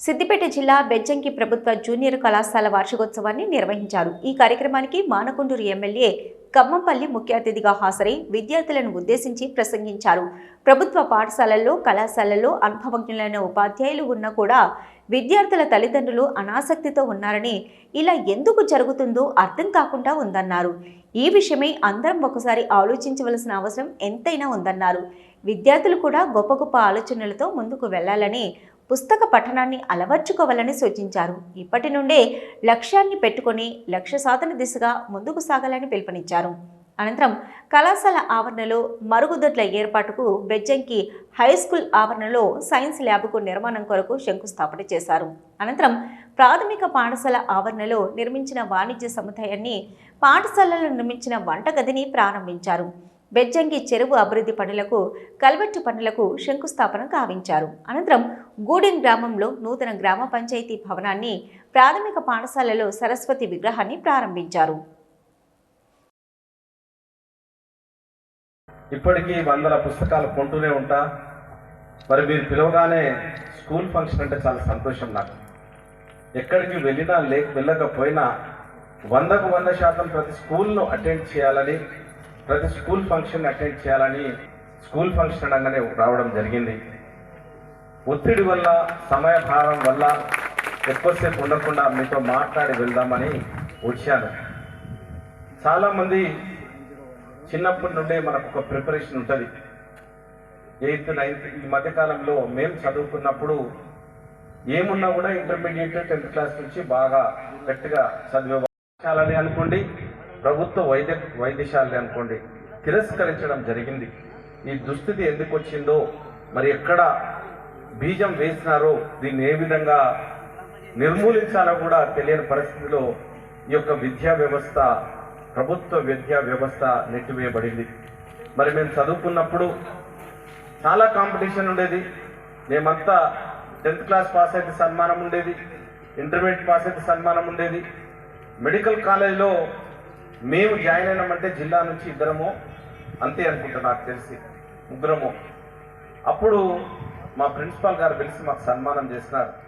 సిద్దిపేట జిల్లా బెజ్జంకి ప్రభుత్వ జూనియర్ కళాశాల వార్షికోత్సవాన్ని నిర్వహించారు. ఈ కార్యక్రమానికి మానకొండూరు ఎమ్మెల్యే కమ్మంపల్లి ముఖ్య అతిథిగా హాజరై విద్యార్థులను ఉద్దేశించి ప్రసంగించారు. ప్రభుత్వ పాఠశాలల్లో కళాశాలల్లో అనుభవజ్ఞులైన ఉపాధ్యాయులు ఉన్నా కూడా విద్యార్థుల తల్లిదండ్రులు అనాసక్తితో ఉన్నారని ఇలా ఎందుకు జరుగుతుందో అర్థం కాకుండా ఉందన్నారు. ఈ విషయమై అందరం ఒకసారి ఆలోచించవలసిన అవసరం ఎంతైనా ఉందన్నారు. విద్యార్థులు కూడా గొప్ప గొప్ప ఆలోచనలతో ముందుకు వెళ్ళాలని పుస్తక పఠనాన్ని అలవర్చుకోవాలని సూచించారు. ఇప్పటి నుండే లక్ష్యాన్ని పెట్టుకొని లక్ష్య సాధన దిశగా ముందుకు సాగాలని పిలుపునిచ్చారు. అనంతరం కళాశాల ఆవరణలో మరుగుదొడ్ల ఏర్పాటుకు బెజ్జంకి హై స్కూల్ ఆవరణలో సైన్స్ ల్యాబ్కు నిర్మాణం కొరకు శంకుస్థాపన చేశారు. అనంతరం ప్రాథమిక పాఠశాల ఆవరణలో నిర్మించిన వాణిజ్య సముదాయాన్ని పాఠశాలలో నిర్మించిన వంటగదిని ప్రారంభించారు. బెజ్జంగి చెరువు అభివృద్ధి పనులకు కల్వెట్టు పనులకు శంకుస్థాపన కావించారు అనంతరం గూడెం గ్రామంలో నూతన గ్రామ పంచాయతీ భవనాన్ని ప్రాథమిక పాఠశాలలో సరస్వతి విగ్రహాన్ని ప్రారంభించారు. ఇప్పటికీ వందల పుస్తకాలు కొంటూనే ఉంటా. మరి మీరు పిలవగానే స్కూల్ ఫంక్షన్ అంటే చాలా సంతోషం నాకు. ఎక్కడికి వెళ్ళినా లేక వెళ్ళకపోయినా వందకు వంద శాతం ప్రతి స్కూల్ను అటెండ్ చేయాలని ప్రతి స్కూల్ ఫంక్షన్ అటెండ్ చేయాలని స్కూల్ ఫంక్షన్ అనగానే రావడం జరిగింది. ఒత్తిడి వల్ల సమయ భారం వల్ల ఎక్కువసేపు ఉండకుండా మీతో మాట్లాడి వెళ్దామని వచ్చాను. చాలామంది చిన్నప్పటి నుండే మనకు ఒక ప్రిపరేషన్ ఉంటుంది. ఎయిత్ నైన్త్ ఈ మధ్యకాలంలో మేము చదువుకున్నప్పుడు ఏమున్నా కూడా ఇంటర్మీడియట్ టెన్త్ క్లాస్ నుంచి బాగా గట్టిగా చదివే చాలని అనుకోండి ప్రభుత్వ వైద్య వైద్యశాలని అనుకోండి తిరస్కరించడం జరిగింది. ఈ దుస్థితి ఎందుకు వచ్చిందో మరి ఎక్కడ బీజం వేసినారో దీన్ని ఏ విధంగా నిర్మూలించాలో కూడా తెలియని పరిస్థితిలో ఈ యొక్క విద్యా వ్యవస్థ ప్రభుత్వ విద్యా వ్యవస్థ నెట్టివేయబడింది. మరి మేము చదువుకున్నప్పుడు చాలా కాంపిటీషన్ ఉండేది. మేమంతా టెన్త్ క్లాస్ పాస్ అయితే సన్మానం ఉండేది. ఇంటర్మీడియట్ పాస్ అయితే సన్మానం ఉండేది. మెడికల్ కాలేజ్లో మేము జాయిన్ అయినామంటే జిల్లా నుంచి ఇద్దరము అంతే అనుకుంటా నాకు తెలిసి. ముగ్గురమో. అప్పుడు మా ప్రిన్సిపాల్ గారు పిలిచి మాకు సన్మానం చేసినారు.